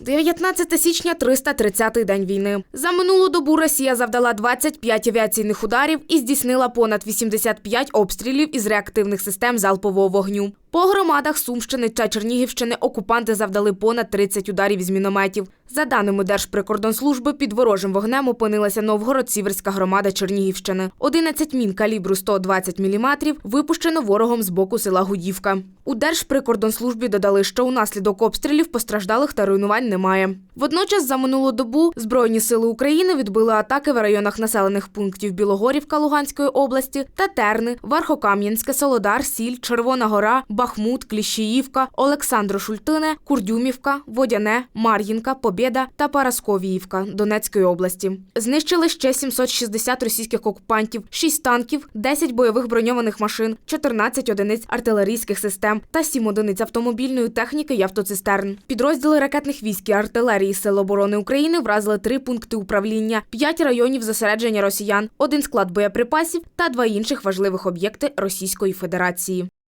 19 січня 330-й день війни. За минулу добу Росія завдала 25 авіаційних ударів і здійснила понад 85 обстрілів із реактивних систем залпового вогню. По громадах Сумщини та Чернігівщини окупанти завдали понад 30 ударів із мінометів. За даними Держприкордонслужби, під ворожим вогнем опинилася Новгород-Сіверська громада Чернігівщини. 11 мін калібру 120 мм випущено ворогом з боку села Гудівка. У Держприкордонслужбі додали, що унаслідок обстрілів постраждалих та руйнувань немає. Водночас за минулу добу Збройні сили України відбили атаки в районах населених пунктів Білогорівка Луганської області, Татерни, Верхокам'янське, Солодар, Сіль, Червона Гора, Бахмут, Кліщіївка, Олександро-Шультине, Курдюмівка, Водяне, Мар'їнка, Побєда та Парасковіївка Донецької області. Знищили ще 760 російських окупантів, 6 танків, 10 бойових броньованих машин, 14 одиниць артилерійських систем та 7 одиниць автомобільної техніки і автоцистерн. Підрозділи ракетних військ і артилерії Сил оборони України вразили три пункти управління, 5 районів зосередження росіян, один склад боєприпасів та два інших важливих об'єкти Російської Федерації.